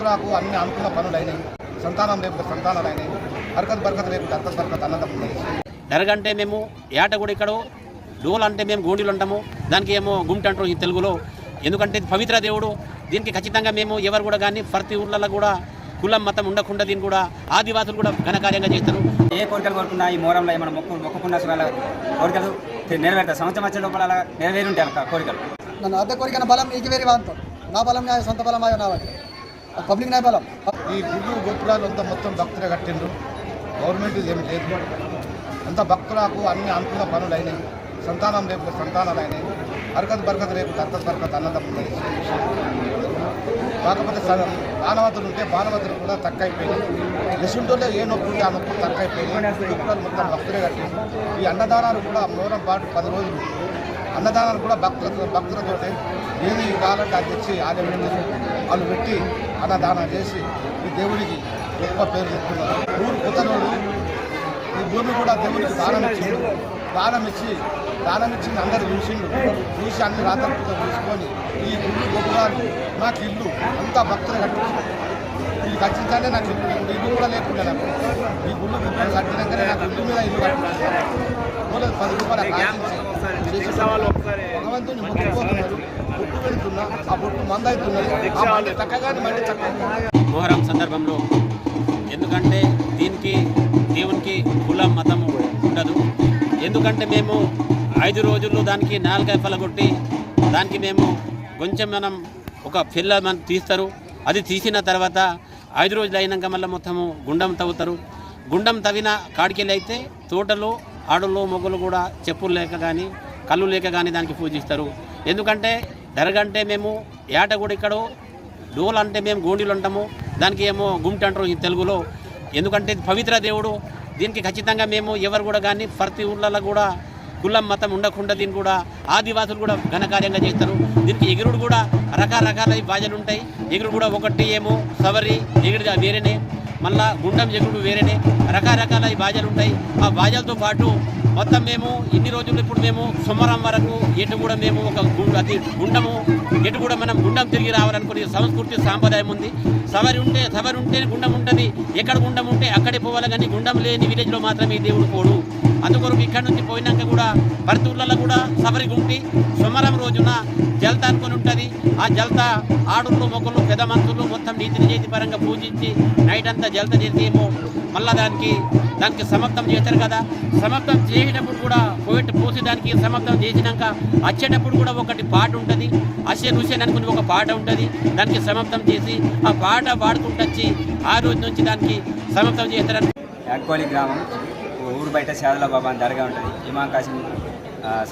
పుత్రులకు అన్ని అనుకున్న పనులు అయినాయి. సంతానం లేకుండా సంతానాలు అయినాయి. బరకత్ బరకత్ రేపు దర్కత్ బరకత్ అన్నదం ఎరగంటే మేము ఏట కూడా ఇక్కడ డోలు అంటే మేము గోండీలు ఉంటాము దానికి ఏమో గుంట అంటాం ఈ తెలుగులో. ఎందుకంటే పవిత్ర దేవుడు. దీనికి ఖచ్చితంగా మేము ఎవరు కూడా కానీ ప్రతి ఊర్లలో కూడా కులం మతం ఉండకుండా దీన్ని కూడా ఆదివాసులు కూడా ఘనకార్యంగా చేస్తారు. ఏ కోరికలు కోరుకున్నా ఈ మోరంలో ఏమైనా మొక్కు మొక్కుకున్న వాళ్ళ కోరికలు నెరవేరుతారు సంవత్సరం వచ్చే లోపల అలా నెరవేరుంటాయి కోరికలు. నన్ను అర్ధ కోరిక బలం నీకు వేరే వాంతం. నా బలం నా సొంత బలం నా పబ్లిక్ న్యాయ ఈ గుళ్ళు గోపురాలు అంతా మొత్తం భక్తులే కట్టిండ్రు. గవర్నమెంట్ ఏమి లేదు. అంత భక్తులకు అన్ని అనుకున్న పనులు అయినాయి. సంతానం రేపు సంతానాలు అయినాయి. హరకత్ బరకత్ రేపు దర్కత్ బరకత్ అన్నదం కాకపోతే బాణవతులు ఉంటే బాణవతులు కూడా తక్కువ అయిపోయినాయి ఏ నొప్పి ఉంటే ఆ నొప్పులు తక్కువ అయిపోయినాయి మొత్తం భక్తులే కట్టిండ్రు. ఈ అన్నదానాలు కూడా మూలం పాటు పది రోజులు. అన్నదానాలు కూడా భక్తులతో భక్తులతో ఏది కావాలంటే అది తెచ్చి ఆలయం వాళ్ళు పెట్టి అన్నదానం చేసి ఈ దేవుడికి గొప్ప పేరు తెచ్చుకున్నారు ఊరు కొత్తనోడు ఈ భూమి కూడా దేవుడికి దానం ఇచ్చిండు దానం ఇచ్చి దానం ఇచ్చింది అందరు చూసిండు చూసి అన్ని రాత్రులతో చూసుకొని ఈ గుళ్ళు గొప్పగారు నాకు ఇల్లు అంతా భక్తులు కట్టించారు. ఇది ఖచ్చితంగా నాకు ఇల్లు ఇల్లు కూడా లేకుండా నాకు. ఈ గుళ్ళు గొప్పలు కట్టినాకనే నాకు ఇల్లు మీద ఇల్లు కట్టించారు. పది రూపాయలు భగవంతుని బొట్టు పెడుతున్నా ఆ బొట్టు చక్కగానే మళ్ళీ చక్కగా మొహరం సందర్భంలో ఎందుకంటే దీనికి దేవునికి కులం మతము ఉండదు. ఎందుకంటే మేము ఐదు రోజులు దానికి నాలుగై పలగొట్టి దానికి మేము కొంచెం మనం ఒక పిల్ల మనం తీస్తారు. అది తీసిన తర్వాత ఐదు రోజులు అయినాక మళ్ళీ మొత్తము గుండం తవ్వుతారు. గుండం తవ్విన కాడికెళ్ళి అయితే తోటలో ఆడలు మొగలు కూడా చెప్పులు లేక కానీ కళ్ళు లేక కానీ దానికి పూజిస్తారు. ఎందుకంటే దరగంటే మేము ఏట కూడా ఇక్కడ డోలు అంటే మేము గోండీలు అంటాము. దానికి ఏమో గుంట అంటారు ఈ తెలుగులో. ఎందుకంటే పవిత్ర దేవుడు దీనికి ఖచ్చితంగా మేము ఎవరు కూడా కానీ ప్రతి ఊర్లలో కూడా కులం మతం ఉండకుండా దీన్ని కూడా ఆదివాసులు కూడా ఘనకార్యంగా చేస్తారు. దీనికి ఎగురుడు కూడా రకరకాల భాజలు ఉంటాయి. ఎగురు కూడా ఒకటి ఏమో సవరి ఎగురుగా వేరేనే. మళ్ళా గుండం ఎగురుడు వేరేనే. రకరకాల భాజలు ఉంటాయి. ఆ బాజలతో పాటు మొత్తం మేము ఇన్ని రోజులు ఇప్పుడు మేము సోమవారం వరకు ఎటు కూడా మేము ఒక గు- అది గుండము ఎటు కూడా మనం గుండం తిరిగి రావాలనుకునే సంస్కృతి సాంప్రదాయం ఉంది. సవరి ఉంటే సవరి ఉంటే గుండం ఉంటుంది. ఎక్కడ గుండం ఉంటే అక్కడే పోవాలి కానీ గుండం లేని విలేజ్లో మాత్రమే ఈ దేవుడు పోడు. అందుకొరకు ఇక్కడ నుంచి పోయినాక కూడా ప్రతి కూడా సవరి గుంటి సోమవారం రోజున జలత అనుకొని ఉంటుంది. ఆ జలత ఆడుళ్ళు మొక్కలు పెద్ద మనుషులు మొత్తం చేతి పరంగా పూజించి నైట్ అంతా జలత చేసేమో మళ్ళీ మళ్ళా దానికి దానికి సమాప్తం చేస్తారు కదా. సమాప్తం చేసేటప్పుడు కూడా పోయి పోసి దానికి సమాప్తం చేసినాక వచ్చేటప్పుడు కూడా ఒకటి పాట ఉంటుంది. అసేన్ హుసేన్ అనుకుని ఒక పాట ఉంటుంది. దానికి సమాప్తం చేసి ఆ పాట పాడుకుంటూ వచ్చి ఆ రోజు నుంచి దానికి సమాప్తం చేస్తారని యాక్కోలి గ్రామం ఊరు బయట శాదల బాబా అని దర్గా ఉంటుంది. ఇమాం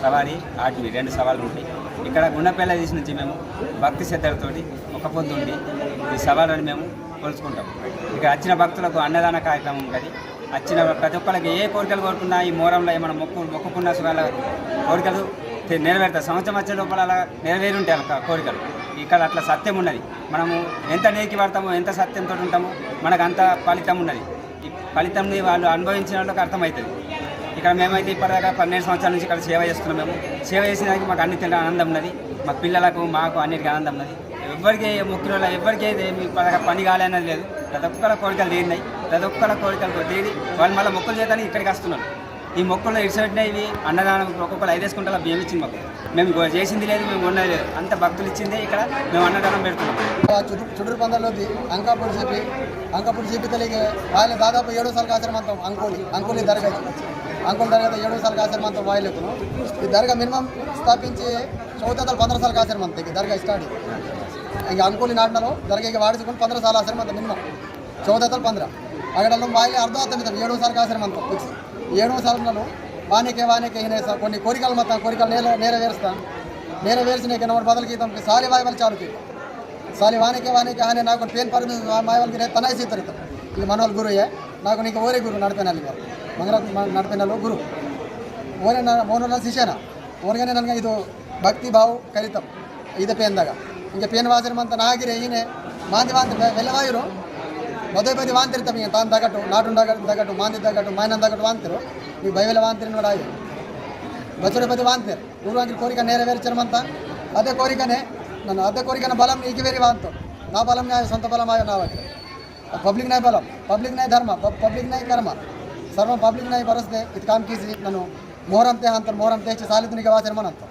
సవారి ఆటివి రెండు సవాళ్ళు ఉంటాయి. ఇక్కడ గుండెపేళ తీసి నుంచి మేము భక్తి శ్రద్ధలతోటి ఒక పొద్దు ఉండి ఈ సవాళ్ళని మేము కొలుచుకుంటాం. ఇక వచ్చిన భక్తులకు అన్నదాన కార్యక్రమం ఉంటుంది వచ్చిన ప్రతి ఒక్కరికి ఏ కోరికలు కోరుకున్నా ఈ మోరంలో ఏమైనా మొక్కు మొక్కుకున్న వాళ్ళ కోరికలు నెరవేరుతాయి. సంవత్సరం వచ్చే లోపల అలా నెరవేరి ఉంటాయి కోరికలు. ఇక్కడ అట్లా సత్యం ఉన్నది. మనము ఎంత నేకి పడతామో ఎంత సత్యంతో ఉంటామో మనకు అంత ఫలితం ఉన్నది. ఈ ఫలితంని వాళ్ళు అనుభవించిన వాళ్ళకి అర్థమవుతుంది. ఇక్కడ మేమైతే ఇప్పటిదాకా పన్నెండు సంవత్సరాల నుంచి ఇక్కడ సేవ చేస్తున్నాం మేము. సేవ చేసేదానికి మాకు అన్నిటి ఆనందం ఉన్నది. మా పిల్లలకు మాకు అన్నిటికీ ఆనందం ఉన్నది. ఎవరికి మొక్కిన వాళ్ళ ఎవరికి అయితే మీ పని కాలేనది లేదు. ప్రతి ఒక్కళ్ళ కోరికలు తీరినాయి. ప్రతి ఒక్కళ్ళ కోరికలు తీరి వాళ్ళు మళ్ళీ మొక్కలు చేయడానికి ఇక్కడికి వస్తున్నారు. ఈ మొక్కలు ఇడిచిపెట్టినవి అన్నదానం ఒక్కొక్కరు ఐదేసుకుంటే బియ్యం ఇచ్చింది మాకు. మేము చేసింది లేదు మేము ఉన్నది లేదు. అంత భక్తులు ఇచ్చిందే ఇక్కడ మేము అన్నదానం పెడుతున్నాం. చుట్టూరు పందల్లో అంకాపూడి చెప్పి అంకాపూడి చెప్పి తెలియక వాళ్ళు దాదాపు ఏడో సార్లు ఆశ్రమంతం అంకోలి. అంకోలి దర్గా ఇది. అంకోలి దర్గా ఏడో సార్లు ఆశ్రమంతం వాయిలెక్కును ఈ దర్గా మినిమం స్థాపించి చౌతలు పంద్రహ సార్లు ఆశ్రమంత ఈ దర్గా స్టార్ట్ ಈಗ ಅಂಕೋಲಿ ನಾಡಿನಲ್ಲೂ ದರ್ಗೆಗೆ ವಾಡಿಸಿಕೊಂಡು ಪಂದ್ರ ಸಾಲ ಆಶ್ರಮ ಅಂತ ಮಿನಿಮಮ್ ಚೌದತ್ತಲ್ಲಿ ಪಂದ್ರ అక్కడ బాయిలు అర్థం అవుతుంది ఏడో సార్లు ఆశ్రమం అంతా ఫిక్స్ ఏడో సార్లు వానికే వానికే ఈయన సార్ కొన్ని కోరికలు మొత్తం కోరికలు నేల నెరవేరుస్తా నెరవేర్చిన నమ్మడు బదులుకి తమకి సాలి వాయివలు చాలుకి ಸಾಲಿ ವಾನಿಕೆ ವಾನಿಕೆ ಹಾನಿ ನಾಲ್ಕು ಪೇನ್ ಪರ್ ಮಾಯವಲ್ಗಿರೆ ತನಾಯಿಸಿ ತರಿತ ಇಲ್ಲಿ ಮನೋಲ್ ಗುರುಯೇ నాకు నీకు ఓరే గురు నడిపినాలి ఇవాళ మంగళ నడిపినాలు గురు ఓరే మోనల ಶಿಷ್ಯನ ಓರ್ಗನೆ ನನಗೆ ಇದು ಭಕ್ತಿ ಭಾವ ಕಲಿತಂ ಇದು ಪೇನ್ದಾಗ ಹಿಂಗೆ ಪೇನ್ ವಾಸಿರ ಮಂತ ನಾಗಿರೆ ಏನೇ ಮಾಂದಿ ವಾಂತ ಬೆಲ್ಲವಾಯಿರು. ಮದುವೆ ಬದಿ ವಾಂತಿರಿ ತಮಗೆ ತಾನು ತಗಟು ನಾಟು ತಗಟು ಮಾಂದಿ ತಗಟು ಮಾಯನ ತಗಟು ವಾಂತಿರು. ನೀವು ಬೈವೆಲ್ಲ ವಾಂತಿರಿ ನೋಡಾಗಿ ಬಚುಡೆ ಬದಿ ವಾಂತಿರು. ಊರು ಕೋರಿಕ ನೆರವೇರ್ಚರ್ ಮಂತ. ಅದೇ ಕೋರಿಕನೆ ನಾನು ಅದೇ ಕೋರಿಕನ ಬಲಂ ಈಗ ಬೇರೆ ವಾಂತು. ನಾ ಬಲಂ ನಾ ಸ್ವಂತ ಬಲಂ ಆಯೋ ನಾವು ಪಬ್ಲಿಕ್ ನಾಯ್ ಬಲಂ. ಪಬ್ಲಿಕ್ ನಾಯ್ ಧರ್ಮ ಪಬ್ಲಿಕ್ ನಾಯ್ ಕರ್ಮ. ಸರ್ವ ಪಬ್ಲಿಕ್ ನಾಯ್ ಬರಸ್ದೆ ಇದು ಕಾಮ್ ಕೀಸಿ, ನಾನು ಮೊಹರಂ ತೇಹ ಅಂತ ಮೊಹರಂ ತೇಹ ಸಾಲಿದ ನಿಗವಾಚರ್ಮನ್ ಅಂತ